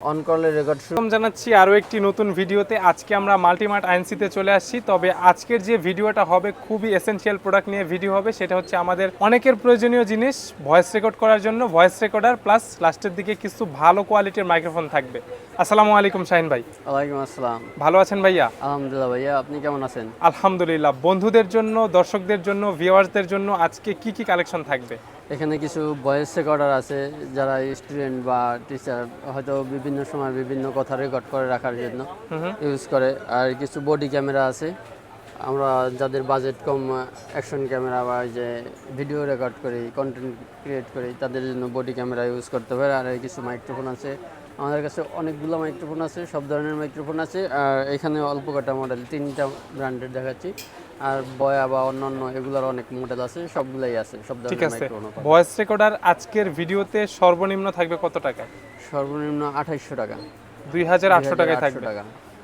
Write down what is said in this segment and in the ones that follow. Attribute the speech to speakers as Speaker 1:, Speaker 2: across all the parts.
Speaker 1: On করলে record শুরু।
Speaker 2: জানাচ্ছি আরও একটি নতুন ভিডিওতে। আজকে আমরা মাল্টিমার্ট আইএনসিতে চলে আসছি তবে আজকের যে ভিডিওটা হবে খুবই এসেনশিয়াল প্রোডাক্ট নিয়ে ভিডিও হবে সেটা হচ্ছে আমাদের অনেকের প্রয়োজনীয় জিনিস ভয়েস রেকর্ড করার জন্য। ভয়েস রেকর্ডার প্লাস লাস্টের দিকে কিছু ভালো কোয়ালিটির মাইক্রোফোন থাকবে। আসসালামু আলাইকুম শাহিন ভাই।
Speaker 1: ওয়ালাইকুম আসসালাম।
Speaker 2: ভালো আছেন ভাইয়া?
Speaker 1: আলহামদুলিল্লাহ ভাইয়া আপনি কেমন আছেন?
Speaker 2: আলহামদুলিল্লাহ। বন্ধুদের জন্য দর্শকদের জন্য ভিউয়ার্সদের জন্য আজকে কি কি কালেকশন থাকবে?
Speaker 1: এখানে কিছু ভয়েস রেকর্ডার আছে যারা স্টুডেন্ট বা টিচার হয়তো বিভিন্ন সময় বিভিন্ন কথা রেকর্ড করে রাখার জন্য। ইউজ করে। আর কিছু বডি ক্যামেরা আছে। আমরা যাদের বাজেট কম অ্যাকশন ক্যামেরা বা এই যে ভিডিও রেকর্ড করি কন্টেন্ট ক্রিয়েট করি তাদের জন্য বডি ক্যামেরা ইউজ করতে পারে আর এই কিছু মাইক্রোফোন আছে। আমাদের কাছে অনেকগুলো মাইক্রোফোন আছে সব ধরনের মাইক্রোফোন আছে। আর এখানে অল্প কটা মডেল তিনটা ব্র্যান্ডের দেখাচ্ছি। আর বয়া বা অন্যান্য এগুলোর অনেক মডেল আছে সবগুলাই আছে সব
Speaker 2: ঠিক আছে। ভয়েস রেকর্ডার আজকের ভিডিওতে সর্বনিম্ন থাকবে কত টাকা?
Speaker 1: সর্বনিম্ন আঠাইশশো টাকা।
Speaker 2: দুই হাজার আটশো টাকায় থাকবে।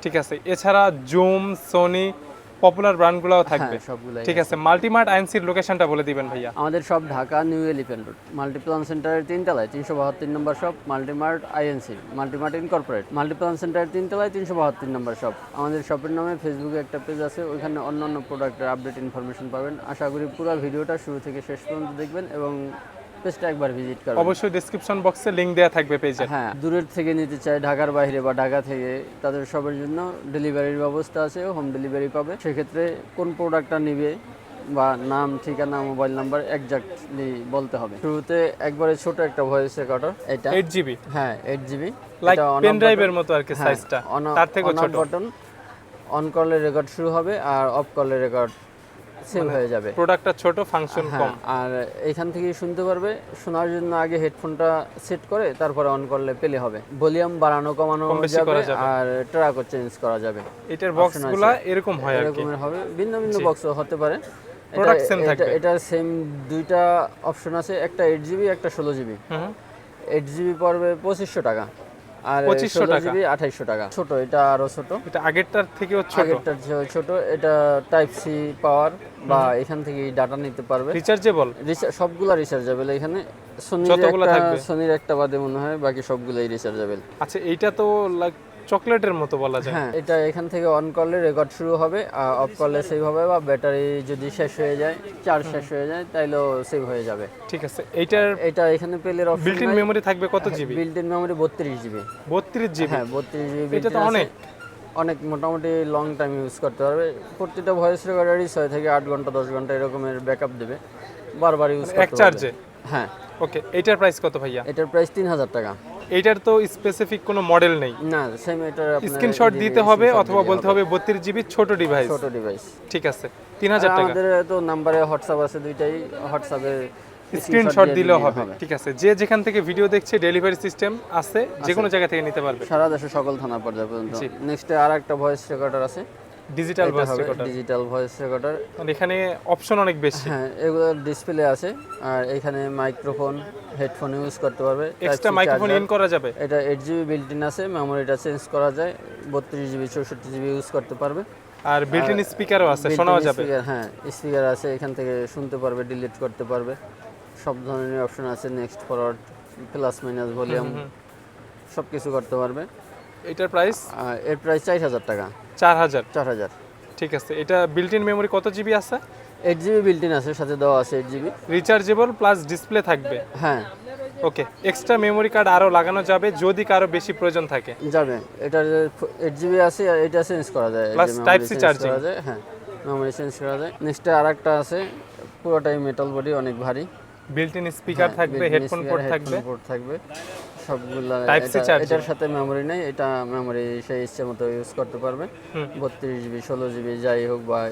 Speaker 2: ঠিক আছে এছাড়া জুম সোনি পপুলার ব্র্যান্ডগুলোও থাকবে।
Speaker 1: সবগুলাই
Speaker 2: ঠিক আছে। মাল্টিমার্ট আইএনসির লোকেশনটা বলে দিবেন ভাইয়া।
Speaker 1: আমাদের সব Dhaka new elephant road Multiplan সেন্টারের তিনতলায় তিনশো বাহাত্তর নম্বর shop Multimart INC Multimart incorporate Multiplan সেন্টারের তিনতলায় তিনশো বাহাত্তর নম্বর শপ আমাদের শপের নামে ফেসবুকে একটা পেজ আছে ওইখানে অন্যান্য প্রোডাক্টের আপডেট ইনফরমেশন পাবেন। আশা করি পুরো ভিডিওটা শুরু থেকে শেষ পর্যন্ত দেখবেন এবং পেজটা একবার ভিজিট করবেন।
Speaker 2: অবশ্যই ডেসক্রিপশন বক্সে লিংক দেওয়া থাকবে পেজে
Speaker 1: হ্যাঁ দূরের থেকে নিতে চায় ঢাকার বাইরে বা ঢাকা থেকে তাদের সবার জন্য ডেলিভারির ব্যবস্থা আছে হোম ডেলিভারি পাবে। সেক্ষেত্রে কোন প্রোডাক্টটা নিবে বা নাম ঠিকানা মোবাইল নাম্বার একজাক্টলি বলতে হবে। শুরুতে একবারে ছোট একটা ভয়েস রেকর্ডার এটা।
Speaker 2: এইট জিবি
Speaker 1: হ্যাঁ এইট জিবি
Speaker 2: লাইক পেন ড্রাইভের মতো আর কি সাইজটা তার থেকেও ছোট।
Speaker 1: বাটন অন করলে রেকর্ড শুরু হবে আর অফ করলে রেকর্ড সেভ হয়ে যাবে।
Speaker 2: প্রোডাক্টটা ছোট ফাংশন
Speaker 1: হ্যাঁ
Speaker 2: কম।
Speaker 1: আর এখান থেকে শুনতে পারবে শোনার জন্য আগে হেডফোনটা সেট করে তারপরে অন করলে পেলে হবে। ভলিউম বাড়ানো কমানো যাবে আর ট্র্যাকও চেঞ্জ করা যাবে।
Speaker 2: এটার বক্সগুলা এরকম হয় আর কি।
Speaker 1: হবে। ভিন্ন ভিন্ন বক্সও হতে পারে।
Speaker 2: same
Speaker 1: এটা- সেম দুইটা অপশন আছে একটা এইট জিবি একটা ষোলো জিবি
Speaker 2: হুম।
Speaker 1: এইট জিবি পড়বে পঁচিশশো টাকা। আর
Speaker 2: 2500 টাকা।
Speaker 1: জিবি আঠাইশশো টাকা। ছোট এটা আরও ছোট।
Speaker 2: এটা আগেরটার থেকেও ছোট।
Speaker 1: আগেরটার ছোট। এটা টাইপ সি পাওয়ার বা এখান থেকে ডাটা নিতে পারবে।
Speaker 2: রিচার্জেবল
Speaker 1: রিচার্জ সবগুলা রিচার্জেবল এখানে সোনির একটা
Speaker 2: থাকবে।
Speaker 1: সোনির একটা বাদে মনে হয় বাকি সবগুলাই রিচার্জেবল
Speaker 2: আচ্ছা এইটা তো লাইক চকলেটের মতো বলা যায়।
Speaker 1: হ্যাঁ এটা এখান থেকে অন করলে রেকর্ড শুরু হবে আর অফ করলে সেভ হবে বা ব্যাটারি যদি শেষ হয়ে যায় চার্জ শেষ হয়ে যায় তাইলেও সেভ হয়ে যাবে।
Speaker 2: ঠিক আছে এইটার
Speaker 1: এটা এখানে পেলের অপশন
Speaker 2: বিল্ট ইন মেমোরি থাকবে কত জিবি
Speaker 1: বিল্ট ইন মেমোরি বত্রিশ জিবি
Speaker 2: বত্রিশ জিবি
Speaker 1: হ্যাঁ বত্রিশ জিবি
Speaker 2: এটা তো অনেক।
Speaker 1: অনেক মোটামুটি লং টাইম ইউজ করতে পারবে। প্রতিটা ভয়েস রেকর্ডারই ছয় থেকে আট ঘণ্টা দশ ঘণ্টা এরকমের ব্যাকআপ দেবে। বারবার ইউজ করতে পারবে।
Speaker 2: চার্জে
Speaker 1: হ্যাঁ।
Speaker 2: ওকে এটার প্রাইস কত ভাইয়া?
Speaker 1: এটার প্রাইস তিন হাজার টাকা।
Speaker 2: এইটার তো স্পেসিফিক কোনো মডেল নেই।
Speaker 1: না সেম এটার
Speaker 2: স্ক্রিনশট দিতে হবে অথবা বলতে হবে। বত্রিশ জিবি ছোট ডিভাইস
Speaker 1: ছোট ডিভাইস
Speaker 2: ঠিক আছে তিন হাজার টাকা।
Speaker 1: আমাদের তো নাম্বারে হোয়াটসঅ্যাপ আছে দুইটাই হোয়াটসঅ্যাপে
Speaker 2: স্ক্রিনশট দিলেও হবে। ঠিক আছে যে যেখান থেকে ভিডিও দেখছে ডেলিভারি সিস্টেম আছে যে কোনো জায়গা থেকে নিতে পারবে।
Speaker 1: সারা দেশে সকল থানা পর্যায়ে পর্যন্ত। নেক্সট আরেকটা ভয়েস রেকর্ডার আছে।
Speaker 2: Digital voice recorder
Speaker 1: digital voice recorder
Speaker 2: এখানে অপশন অনেক বেশি।
Speaker 1: হ্যাঁ এগুলো ডিসপ্লে আছে আর এখানে মাইক্রোফোন হেডফোন ইউজ করতে পারবে
Speaker 2: এক্সট্রা মাইক্রোফোন ইন করা যাবে।
Speaker 1: এটা এইট জিবি বিল্ট ইন আছে মেমোরিটা চেঞ্জ করা যায় বত্রিশ জিবি চৌষট্টি জিবি ইউজ করতে পারবে।
Speaker 2: আর বিল্ট ইন স্পিকারও আছে শোনাও যাবে।
Speaker 1: স্পিকার হ্যাঁ স্পিকার আছে এখান থেকে শুনতে পারবে ডিলিট করতে পারবে। সব ধরনের অপশন আছে next forward plus minus volume সব কিছু করতে পারবে।
Speaker 2: এটার প্রাইস
Speaker 1: এর প্রাইস চার হাজার টাকা।
Speaker 2: চার হাজার
Speaker 1: চার হাজার
Speaker 2: ঠিক আছে এটা বিল্ট ইন মেমোরি কত জিবি আছে?
Speaker 1: এইট জিবি বিল্ট ইন আছে সাথে দেওয়া আছে eight GB
Speaker 2: rechargeable plus display থাকবে?
Speaker 1: হ্যাঁ।
Speaker 2: ওকে এক্সট্রা মেমোরি কার্ড আরও লাগানো যাবে যদি কারও বেশি প্রয়োজন থাকে।
Speaker 1: যাবে এটা এইট জিবি আছে আর এটা চেঞ্জ করা যায় প্লাস
Speaker 2: টাইপ
Speaker 1: সি যায় হ্যাঁ মেমোরি চেঞ্জ করা যায়। নেক্সটে আর একটা আছে পুরোটাই মেটাল বডি অনেক ভারী।
Speaker 2: বিল্ট ইন স্পিকার থাকবে হেডফোন পোর্ট থাকবে।
Speaker 1: পোর্ট থাকবে। সবগুলা এটার সাথে মেমোরি নেই এটা মেমোরি সেই ইচ্ছে মতো ইউজ করতে পারবে।
Speaker 2: হুম।
Speaker 1: বত্রিশ জিবি ষোলো জিবি যাই হোক বা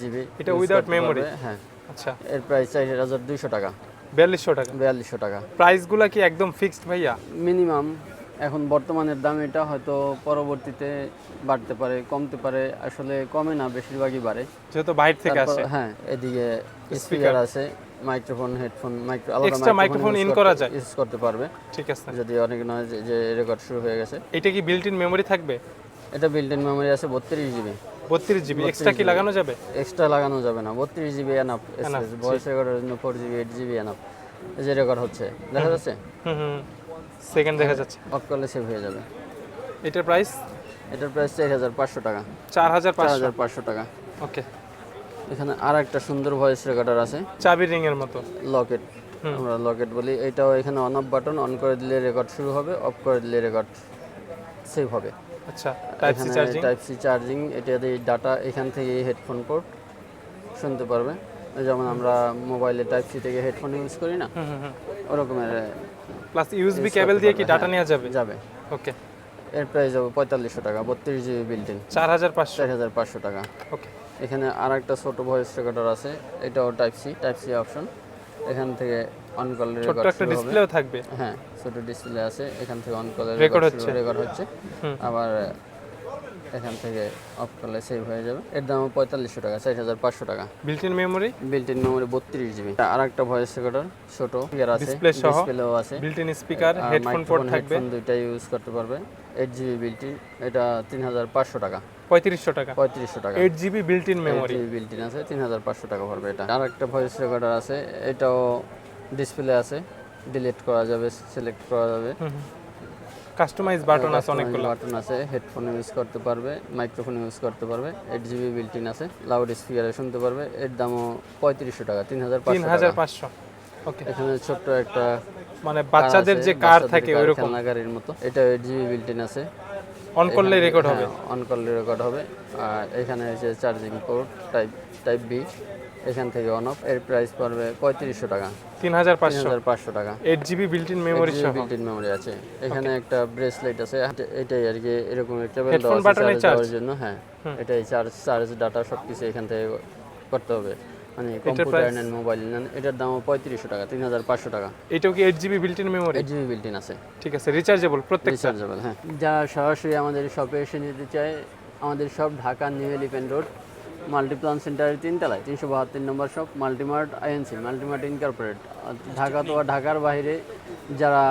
Speaker 1: জিবি
Speaker 2: এটা memory?
Speaker 1: হ্যাঁ।
Speaker 2: আচ্ছা।
Speaker 1: এর প্রাইস চার হাজার দুইশো টাকা।
Speaker 2: বিয়াল্লিশশো টাকা?
Speaker 1: বিয়াল্লিশশো টাকা।
Speaker 2: প্রাইসগুলো কি একদম ফিক্সড ভাইয়া?
Speaker 1: মিনিমাম এখন বর্তমানের দাম এটা হয়তো পরবর্তীতে বাড়তে পারে কমতে পারে আসলে কমে না বেশিরভাগই বাড়ে।
Speaker 2: যেহেতু বাইরে থেকে আসে।
Speaker 1: হ্যাঁ এদিকে স্পিকার আছে। Microphone headphone micro
Speaker 2: Extra microphone in করা যায়?
Speaker 1: ইউজ করতে পারবে।
Speaker 2: ঠিক আছে।
Speaker 1: যদি অনেক নয় যে- রেকর্ড শুরু হয়ে গেছে।
Speaker 2: এটা কি বিল্ট ইন মেমোরি থাকবে?
Speaker 1: এটা বিল্ট ইন মেমোরি আছে বত্রিশ জিবি
Speaker 2: বত্রিশ জিবি এক্সট্রা কি লাগানো যাবে?
Speaker 1: এক্সট্রা লাগানো যাবে না। বত্রিশ জিবি এনাফ ভয়েস রেকর্ডের জন্য four GB eight GB enough যে রেকর্ড হচ্ছে। দেখা যাচ্ছে?
Speaker 2: হুম হুম। সেকেন্ড দেখা যাচ্ছে।
Speaker 1: অফ করলে সেভ হয়ে যাবে।
Speaker 2: এটার প্রাইস
Speaker 1: এটার প্রাইস চার হাজার পাঁচশো টাকা।
Speaker 2: চার হাজার পাঁচশো।
Speaker 1: টাকা।
Speaker 2: ওকে
Speaker 1: এখানে আর একটা সুন্দর ভয়েস রেকর্ডার আছে।
Speaker 2: চাবি রিং এর মতো
Speaker 1: লকেট আমরা লকেট বলি। এটাও এখানে অন অফ বাটন অন করে দিলে রেকর্ড শুরু হবে অফ করে দিলে রেকর্ড সেভ হবে।
Speaker 2: আচ্ছা type C charging
Speaker 1: type C charging এটা দিয়ে ডাটা এখান থেকে হেডফোন পোর্ট শুনতে পারবে। যেমন আমরা মোবাইলে টাইপ সি থেকে হেডফোন ইউজ করি না ওরকমের
Speaker 2: প্লাস ইউএসবি কেবল দিয়ে কি ডাটা নেওয়া যাবে?
Speaker 1: যাবে।
Speaker 2: ওকে
Speaker 1: এর প্রাইস হবে পঁয়তাল্লিশশো টাকা বত্রিশ জিবি ইন
Speaker 2: চার হাজার পাঁচশো।
Speaker 1: চার হাজার পাঁচশো টাকা।
Speaker 2: ওকে
Speaker 1: এখানে আর একটা ছোটো ভয়েস রেকর্ডার আছে এটাও type C type C option এখান থেকে অন
Speaker 2: ছোট্ট
Speaker 1: রেকর্ড
Speaker 2: একটা ডিসপ্লেও থাকবে।
Speaker 1: হ্যাঁ ছোট ডিসপ্লে আছে এখান থেকে অন
Speaker 2: Record
Speaker 1: রেকর্ড
Speaker 2: হচ্ছে।
Speaker 1: রেকর্ড হচ্ছে। আবার এখান থেকে অফ করলে সেভ হয়ে যাবে। এর দাম পঁয়তাল্লিশশো টাকা চার হাজার পাঁচশো টাকা।
Speaker 2: Built in memory
Speaker 1: built in memory বত্রিশ জিবি আর একটা ভয়েস রেকর্ডার ছোট স্পিকার আছে
Speaker 2: Display সহ।
Speaker 1: ডিসপ্লেও আছে।
Speaker 2: Built in speaker headphone port থাকবে।
Speaker 1: দুইটাই ইউজ করতে পারবে। এইট জিবি বিল্ট ইন এটা তিন হাজার পাঁচশো টাকা।
Speaker 2: পঁয়ত্রিশশো টাকা।
Speaker 1: পঁয়ত্রিশশো টাকা।
Speaker 2: Eight GB built in memory
Speaker 1: built in আছে তিন হাজার পাঁচশো টাকা পড়বে এটা। আর একটা ভয়েস রেকর্ডার আছে এটাও ডিসপ্লে আছে ডিলিট করা যাবে সিলেক্ট করা যাবে।
Speaker 2: কাস্টমাইজ বাটন আছে অনেকগুলো।
Speaker 1: বাটন আছে হেডফোন ইউজ করতে পারবে মাইক্রোফোন ইউজ করতে পারবে এইট জিবি বিল্ট ইন আছে লাউড স্পিকারে শুনতে পারবে এর দামও পঁয়ত্রিশশো টাকা তিন হাজার
Speaker 2: তিন হাজার পাঁচশো। ওকে
Speaker 1: এখানে ছোট্ট একটা
Speaker 2: মানে বাচ্চাদের যে কার থাকে ওইরকম।
Speaker 1: গাড়ির মতো। এটা এইট জিবি বিল্ট ইন আছে।
Speaker 2: অন করলে রেকর্ড হবে।
Speaker 1: অন করলে রেকর্ড হবে। আর এখানে হচ্ছে charging port type type B এখান থেকে অন অফ এর প্রাইস পড়বে পঁয়ত্রিশশো টাকা।
Speaker 2: তিন হাজার পাঁচশো।
Speaker 1: হাজার পাঁচশো টাকা।
Speaker 2: Eight GB built in memory
Speaker 1: built in memory আছে। এখানে একটা ব্রেসলেট আছে। এটাই আর কি এরকম কেবল
Speaker 2: Headphone
Speaker 1: দেওয়া আছে চার্জ দেওয়ার জন্য হ্যাঁ। এটাই চার্জ চার্জ ডাটা সব কিছু এখান থেকে করতে হবে। মানে কম্পিউটার নেন মোবাইল নেন এটার দাম পঁয়ত্রিশশো টাকা তিন হাজার পাঁচশো টাকা।
Speaker 2: এটাও কি eight GB built in memory
Speaker 1: eight GB built in আছে।
Speaker 2: ঠিক আছে রিচার্জেবল প্রত্যেক
Speaker 1: রিচার্জেবল হ্যাঁ। যারা সরাসরি আমাদের শপে এসে নিতে চায় আমাদের shop Dhaka New Elephant Road Multiplan সেন্টারের তিনতলায় তিনশো বাহাত্তর নম্বর shop Multimart INC Multimart incorporate Dhaka তো ঢাকার বাইরে যারা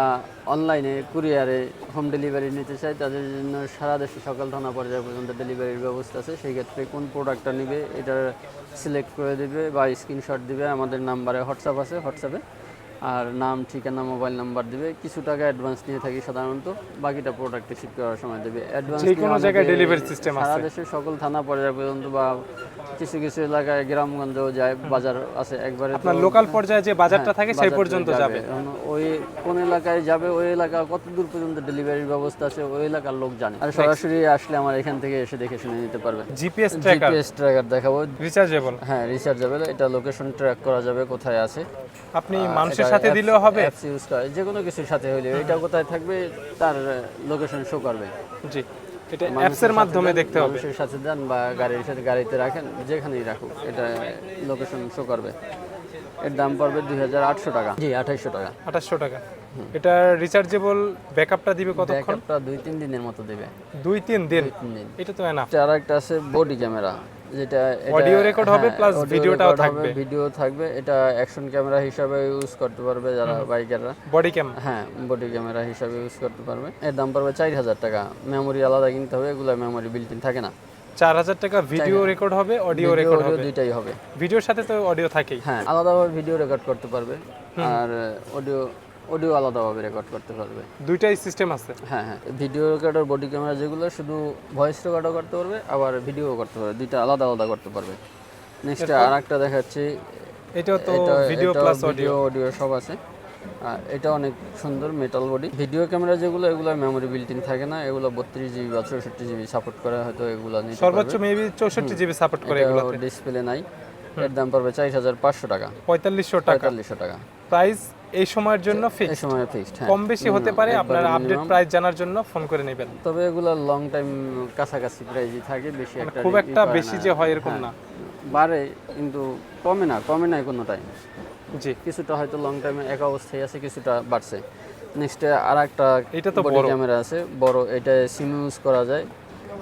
Speaker 1: অনলাইনে কুরিয়ারে হোম ডেলিভারি নিতে চায় তাদের জন্য সারা দেশে সকাল থানা পর্যায়ে পর্যন্ত ডেলিভারির ব্যবস্থা আছে। সেই ক্ষেত্রে কোন প্রোডাক্টটা নেবে এটা সিলেক্ট করে দেবে বা স্ক্রিনশট দিবে আমাদের নাম্বারে হোয়াটসঅ্যাপ আছে হোয়াটসঅ্যাপে আর নাম ঠিকানা মোবাইল নাম্বার দিবে। কিছু টাকা অ্যাডভান্স নিয়ে থাকি সাধারণত। বাকিটা প্রোডাক্ট রিসিভ করার সময় দেবে। অ্যাডভান্স
Speaker 2: যে কোনো জায়গায় system
Speaker 1: সারা
Speaker 2: আছে।
Speaker 1: দেশের সকল থানা পর্যায় পর্যন্ত বা কিছু কিছু এলাকায় গ্রামগঞ্জেও যায় বাজার আছে। একবারে
Speaker 2: আপনার লোকাল পর্যায়ে যে বাজারটা থাকে সেই পর্যন্ত যাবে।
Speaker 1: ওই কোন এলাকায় যাবে ওই এলাকা কত দূর পর্যন্ত ডেলিভারির ব্যবস্থা আছে ওই এলাকার লোক জানে। আর সরাসরি আসলে আমার এখান থেকে এসে দেখে শুনে নিতে পারবে।
Speaker 2: জিপিএস ট্র্যাকার
Speaker 1: জিপিএস ট্র্যাকার দেখাবো।
Speaker 2: রিচার্জেবল
Speaker 1: হ্যাঁ রিচার্জেবল এটা লোকেশন ট্র্যাক করা যাবে কোথায় আছে।
Speaker 2: আপনি মানুষের সাথে দিলেও হবে।
Speaker 1: অ্যাপস ইউজ করে যে কোনো কিছুর সাথে হইলে এটা কোথায় থাকবে তার লোকেশন শো করবে।
Speaker 2: জি। এটা অ্যাপসের মাধ্যমে দেখতে হবে।
Speaker 1: মানুষের সাথে দেন বা গাড়ির সাথে গাড়িতে রাখেন যেখানেই রাখুক এটা লোকেশন শো করবে। এর দাম পড়বে দুই হাজার আটশো টাকা। জি আঠাইশশো টাকা।
Speaker 2: আঠাশশো টাকা। এটা রিচার্জেবল ব্যাকআপটা দিবে কতক্ষণ?
Speaker 1: ব্যাকআপটা দুই তিন দিনের মতো দিবে।
Speaker 2: দুই তিন দিন?
Speaker 1: তিন দিন।
Speaker 2: এটা তো এনাফ
Speaker 1: আর একটা আছে বডি ক্যামেরা যেটা
Speaker 2: Audio record হবে
Speaker 1: হ্যাঁ,
Speaker 2: plus
Speaker 1: audio
Speaker 2: ভিডিওটাও থাকবে।
Speaker 1: ভিডিও থাকবে। এটা অ্যাকশন ক্যামেরা হিসাবে ইউজ করতে পারবে যারা বাইকাররা
Speaker 2: বডি ক্যাম
Speaker 1: হ্যাঁ বডি ক্যামেরা হিসাবে ইউজ করতে পারবে। এর দাম পড়বে চার হাজার টাকা। মেমোরি আলাদা কিনতে হবে এগুলো মেমোরি বিল্ট ইন থাকে না।
Speaker 2: চার হাজার টাকা ভিডিও রেকর্ড হবে অডিও রেকর্ড হবে।
Speaker 1: দুইটাই হবে।
Speaker 2: ভিডিওর সাথে তো অডিও থাকেই।
Speaker 1: হ্যাঁ আলাদাভাবে ভিডিও রেকর্ড করতে পারবে। আর অডিও অডিও আলাদাভাবে রেকর্ড করতে পারবে।
Speaker 2: দুইটাই সিস্টেম আছে।
Speaker 1: হ্যাঁ হ্যাঁ ভিডিও রেকর্ডার বডি ক্যামেরা যেগুলো শুধু ভয়েস রেকর্ডও করতে পারবে আবার ভিডিও করতে পারবে দুইটা আলাদা আলাদা করতে পারবে। নেক্সট আর একটা দেখাচ্ছি।
Speaker 2: এটাও তো ভিডিও প্লাস
Speaker 1: ভিডিও অডিও সব আছে। আর এটা অনেক সুন্দর মেটাল বডি ভিডিও ক্যামেরা যেগুলো এগুলো মেমোরি বিল্ট ইন থাকে না। এগুলো বত্রিশ জিবি বা চৌষট্টি জিবি সাপোর্ট করে হয়তো এগুলো নিতে
Speaker 2: সর্বোচ্চ মেবি চৌষট্টি জিবি সাপোর্ট করে এগুলো
Speaker 1: ডিসপ্লে নাই। এর দাম পড়বে চার হাজার পাঁচশো টাকা।
Speaker 2: পঁয়তাল্লিশশো টাকা।
Speaker 1: পঁয়তাল্লিশশো টাকা।
Speaker 2: প্রাইস এই সময়ের জন্য
Speaker 1: এই
Speaker 2: ফিক্স
Speaker 1: সময় ফিক্সড হ্যাঁ।
Speaker 2: কম বেশি হতে পারে আপনারা আপডেট প্রাইস জানার জন্য ফোন করে নেবেন।
Speaker 1: তবে এগুলো লং টাইম কাছাকাছি প্রাইজই থাকে বেশি একটা
Speaker 2: মানে খুব একটা বেশি যে হয় এরকম
Speaker 1: হ্যাঁ,
Speaker 2: না।
Speaker 1: বাড়ে কিন্তু কমে না কমে নাই কোনো টাইম
Speaker 2: জি।
Speaker 1: কিছুটা হয়তো লং টাইমে এক অবস্থায় আছে কিছুটা বাড়ছে। নেক্সট আর একটা
Speaker 2: এটা তো
Speaker 1: বড়। ক্যামেরা আছে বড় এটা সিম ইউজ করা যায়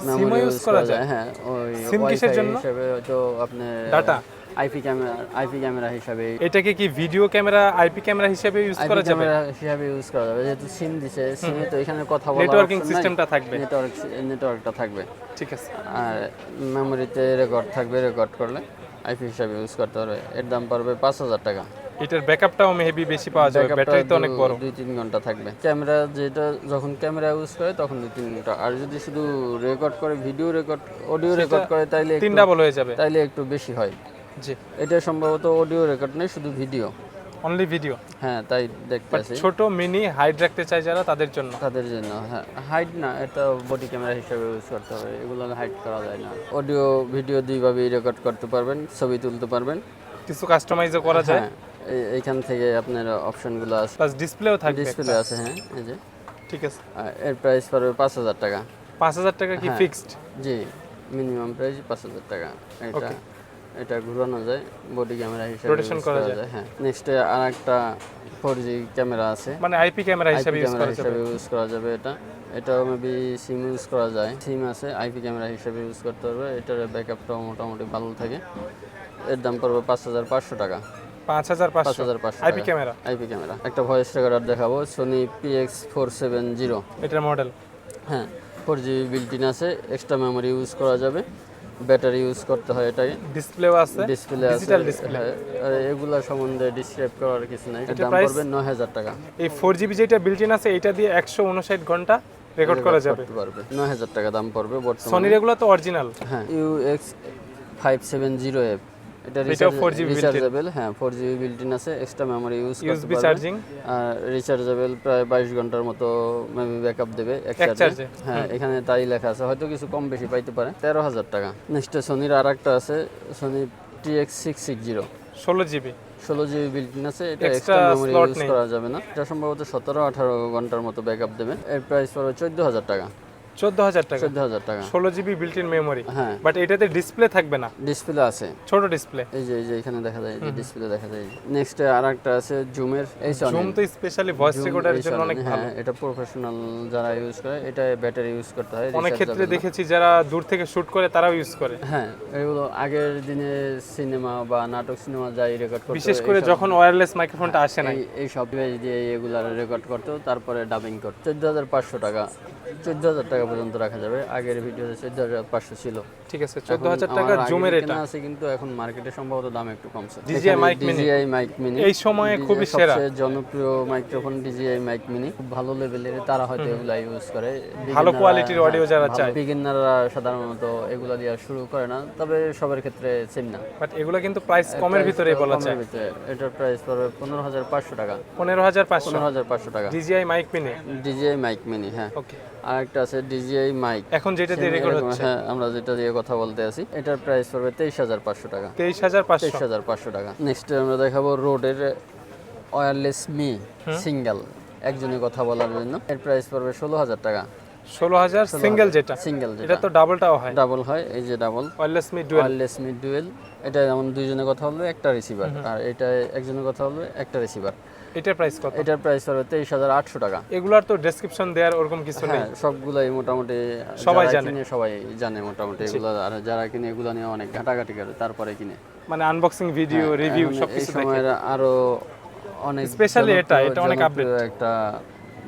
Speaker 2: use
Speaker 1: ইউজ
Speaker 2: করা
Speaker 1: যায়। হ্যাঁ ওই
Speaker 2: SIM কিসের জন্য?
Speaker 1: হিসেবে হয়তো আপনি
Speaker 2: Data?
Speaker 1: IP camera IP camera হিসাবে।
Speaker 2: এটাকে কি ভিডিও ক্যামেরা আইপি ক্যামেরা হিসেবে ইউজ করা যাবে?
Speaker 1: ক্যামেরা হিসাবে ইউজ করা যাবে যেহেতু সিম দিছে সিমে তো এখানে কথা বলার
Speaker 2: নেটওয়ার্কিং সিস্টেমটা থাকবে।
Speaker 1: নেটওয়ার্ক নেটওয়ার্কটা থাকবে।
Speaker 2: ঠিক আছে।
Speaker 1: আর মেমোরিতে রেকর্ড থাকবে রেকর্ড করলে আইপি হিসাবে ইউজ করতে পারবে। এর দাম পড়বে পাঁচ হাজার টাকা।
Speaker 2: এটার ব্যাকআপটাও হেভি বেশি পাওয়া যাবে। ব্যাটারি তো অনেক বড়।
Speaker 1: দুই তিন ঘণ্টা থাকবে। ক্যামেরা যেটা যখন ক্যামেরা ইউজ করে তখন দুই তিন ঘণ্টা। আর যদি শুধু রেকর্ড করে ভিডিও রেকর্ড অডিও রেকর্ড করে তাইলে
Speaker 2: তিন ডাবল হয়ে যাবে।
Speaker 1: তাইলে একটু বেশি হয়।
Speaker 2: জি।
Speaker 1: এটা সম্ভবত অডিও রেকর্ড নেই শুধু ভিডিও
Speaker 2: অনলি ভিডিও
Speaker 1: হ্যাঁ তাই দেখতে
Speaker 2: ছোট মিনি হাইট রাখতে চাই যারা তাদের জন্য।
Speaker 1: তাদের জন্য হ্যাঁ। হাইট না এটা বডি ক্যামেরা হিসেবে ইউজ করতে হবে। এগুলো হাইট করা যায় না। অডিও ভিডিও দুইভাবেই রেকর্ড করতে পারবেন ছবি তুলতে পারবেন।
Speaker 2: কিছু কাস্টমাইজও করা যায়।
Speaker 1: হ্যাঁ এইখান থেকে আপনার অপশনগুলো আছে
Speaker 2: প্লাস ডিসপ্লেও থাকবে
Speaker 1: ডিসপ্লে আছে হ্যাঁ এই যে।
Speaker 2: ঠিক আছে।
Speaker 1: এর প্রাইস পড়বে পাঁচ হাজার টাকা।
Speaker 2: পাঁচ হাজার টাকা কি
Speaker 1: হ্যাঁ।
Speaker 2: ফিক্সড
Speaker 1: জি মিনিমাম প্রাইস পাঁচ হাজার টাকা। এটা এটা ঘুরানো যায় বডি ক্যামেরা হিসেবে use
Speaker 2: করা যায়।
Speaker 1: হ্যাঁ। নেক্সটে আর একটা ফোর জি ক্যামেরা আছে।
Speaker 2: মানে আইপি ক্যামেরা হিসেবে ইউজ করা যাবে।
Speaker 1: ইউজ করা যাবে এটা। এটাও মেবি সিম ইউজ করা যায়। সিম আছে আইপি ক্যামেরা হিসেবে ইউজ করতে পারবে এটার ব্যাকআপটাও মোটামুটি ভালো থাকে। এর দাম পড়বে পাঁচ হাজার পাঁচশো টাকা।
Speaker 2: পাঁচ হাজার পাঁচশো। আইপি ক্যামেরা
Speaker 1: আইপি ক্যামেরা একটা ভয়েস রেকর্ডার দেখাবো Sony PX four seven zero
Speaker 2: এটার মডেল
Speaker 1: হ্যাঁ ফোর জিবি বিল্টিন আছে। এক্সট্রা মেমোরি ইউজ করা যাবে। ব্যাটারি ইউজ করতে হয় এটাই
Speaker 2: ডিসপ্লে আছে।
Speaker 1: ডিসপ্লে আছে।
Speaker 2: ডিজিটাল
Speaker 1: হ্যাঁ, ডিসপ্লে এগুলা সম্বন্ধে ডিসক্রাইব করার কিছু নাই। এটা দাম পড়বে 9000 টাকা।
Speaker 2: এই 4GB যেটা বিল্ট ইন আছে এটা দিয়ে 159 ঘণ্টা রেকর্ড করা যাবে।
Speaker 1: 9000 টাকা দাম পড়বে বর্তমানে।
Speaker 2: সনির এগুলা তো অরিজিনাল
Speaker 1: হ্যাঁ। ইউএক্স 570F এটা
Speaker 2: এটাও 4GB built-in।
Speaker 1: রিচার্জেবল হ্যাঁ ফোর জিবি বিল্টিন আছে এক্সট্রা মেমোরি ইউজ করতে
Speaker 2: চার্জিং
Speaker 1: আর রিচার্জেবল প্রায় বাইশ ঘণ্টার মতো মেবি ব্যাকআপ দেবে এক চার্জে হ্যাঁ এখানে তাই লেখা আছে হয়তো কিছু কম বেশি পাইতে পারে। তেরো হাজার টাকা। নেক্সটে সোনির আর একটা আছে Sony T X six six zero
Speaker 2: ষোলো জিবি
Speaker 1: ষোলো জিবি বিল্টিন আছে এটা এক্সট্রা মেমোরি ইউজ করা যাবে না। এটা সম্ভবত সতেরো আঠারো ঘণ্টার মতো ব্যাকআপ দেবে। এর প্রাইস পড়বে চোদ্দ হাজার টাকা।
Speaker 2: চোদ্দ হাজার টাকা।
Speaker 1: চোদ্দ হাজার টাকা।
Speaker 2: ষোলো জিবি বিল্ট ইন মেমোরি
Speaker 1: হ্যাঁ।
Speaker 2: বাট এটাতে ডিসপ্লে থাকবে না।
Speaker 1: ডিসপ্লে আছে।
Speaker 2: ছোট ডিসপ্লে
Speaker 1: এই যে এই যে এখানে দেখা যায় যে ডিসপ্লে দেখা যায়। নেক্সট আর একটা আছে জুমের এই
Speaker 2: জুম তো স্পেশালি ভয়েস রেকর্ডারের জন্য অনেক ভালো
Speaker 1: হ্যাঁ এটা প্রফেশনাল যারা ইউজ করে এটা ব্যাটারি ইউজ করতে হয়
Speaker 2: অনেক ক্ষেত্রে দেখেছি যারা দূর থেকে শুট করে তারাও ইউজ করে।
Speaker 1: হ্যাঁ এগুলো আগের দিনে সিনেমা বা নাটক সিনেমা যাই রেকর্ড করতে
Speaker 2: বিশেষ করে যখন ওয়্যারলেস মাইক্রোফোনটা আসে না
Speaker 1: এই এই সব ডিভাইস দিয়ে এগুলা রেকর্ড করতো তারপরে ডাবিং করতো। চোদ্দ হাজার পাঁচশো টাকা। চোদ্দ হাজার টাকা পর্যন্ত রাখা যাবে। আগের ভিডিওতে চোদ্দ হাজার পাঁচশো ছিল।
Speaker 2: ঠিক আছে চোদ্দ হাজার টাকা জুমের এটা।
Speaker 1: আছে কিন্তু এখন মার্কেটে সম্ভবত দাম একটু কমছে।
Speaker 2: DJI mic mini।
Speaker 1: DJI mic mini
Speaker 2: এই সময়ে খুবই সেরা।
Speaker 1: জনপ্রিয় মাইক্রোফোন ডিজিআই মাইক মিনি খুব ভালো লেভেলের তারা হয়তো এগুলা ইউজ করে।
Speaker 2: ভালো কোয়ালিটির অডিও যারা চায়।
Speaker 1: বিগিনাররা সাধারণত এগুলা দিয়ে শুরু করে না। তবে সবার ক্ষেত্রে সেম না।
Speaker 2: বাট এগুলো কিন্তু প্রাইস কমের ভিতরে বলা যায়।
Speaker 1: এটার প্রাইস পড়বে পনেরো হাজার পাঁচশো টাকা।
Speaker 2: পনেরো হাজার পাঁচশো।
Speaker 1: পনেরো হাজার পাঁচশো টাকা।
Speaker 2: DJI mic mini
Speaker 1: DJI mic mini হ্যাঁ।
Speaker 2: ওকে
Speaker 1: আর একটা আছে ডিজিআই মাইক
Speaker 2: এখন যেটা দিয়ে রেকর্ড হচ্ছে।
Speaker 1: হ্যাঁ আমরা যেটা দিয়ে কথা বলতে আছি এটার প্রাইস পড়বে তেইশ হাজার পাঁচশো টাকা।
Speaker 2: তেইশ হাজার
Speaker 1: তেইশ হাজার পাঁচশো টাকা। নেক্সট আমরা দেখাবো রোডের ওয়্যারলেস মি সিঙ্গেল একজনে কথা বলার জন্য। এর প্রাইস পড়বে ষোলো হাজার টাকা।
Speaker 2: ষোলো হাজার সিঙ্গেল যেটা।
Speaker 1: সিঙ্গেল
Speaker 2: এটা তো ডাবলটাও হয়।
Speaker 1: ডাবল হয় এই যে ডাবল
Speaker 2: ওয়্যারলেস মি ডুয়েল
Speaker 1: ওয়্যারলেস মি ডুয়েল এটা যেমন দুইজনে কথা বলবে একটা রিসিভার আর এটা একজনে কথা বলবে একটা রিসিভার
Speaker 2: এটার প্রাইস কত?
Speaker 1: এটার প্রাইস হাজার আটশো টাকা।
Speaker 2: এগুলার তো ডেসক্রিপশন দেওয়ার ওরকম কিছু নেই।
Speaker 1: হ্যাঁ সবগুলাই মোটামুটি
Speaker 2: সবাই জানে।
Speaker 1: সবাই জানে মোটামুটি এগুলো। আর যারা কিনে এগুলো নিয়ে অনেক ঘাটাঘাটি করে তারপরে কিনে।
Speaker 2: মানে আনবক্সিং ভিডিও রিভিউ সবকিছু দেখে।
Speaker 1: আরও অনেক
Speaker 2: Especially এটা, এটা অনেক
Speaker 1: জনপ্রিয় একটা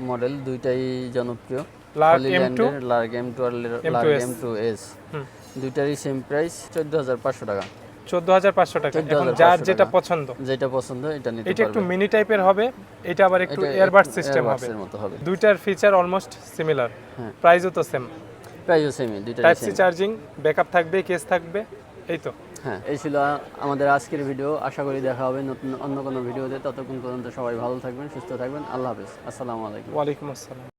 Speaker 1: মডেল দুইটাই জনপ্রিয়।
Speaker 2: Lark M2
Speaker 1: Lark M two আর Lark
Speaker 2: M2S
Speaker 1: M two S
Speaker 2: হুম।
Speaker 1: দুইটারই সেম প্রাইস চোদ্দ হাজার পাঁচশো টাকা।
Speaker 2: চোদ্দ হাজার পাঁচশো টাকা। এখন যার যেটা পছন্দ।
Speaker 1: যেটা পছন্দ এটা নিতে
Speaker 2: এটা একটু মিনি টাইপের হবে এটা আবার একটু এয়ারবাড সিস্টেম হবে। দুইটার ফিচার অলমোস্ট সিমিলার। প্রাইসও তো সেম
Speaker 1: প্রাইসও সেমই দুইটারই
Speaker 2: টাইপ সি চার্জিং ব্যাকআপ থাকবে কেস থাকবে এই তো।
Speaker 1: হ্যাঁ এই ছিল আমাদের আজকের ভিডিও আশা করি দেখা হবে নতুন অন্য কোনো ভিডিওতে ততক্ষণ পর্যন্ত সবাই ভালো থাকবেন সুস্থ থাকবেন। আল্লাহ হাফেজ। আসসালামু আলাইকুম।
Speaker 2: ওয়ালাইকুম আসসালাম।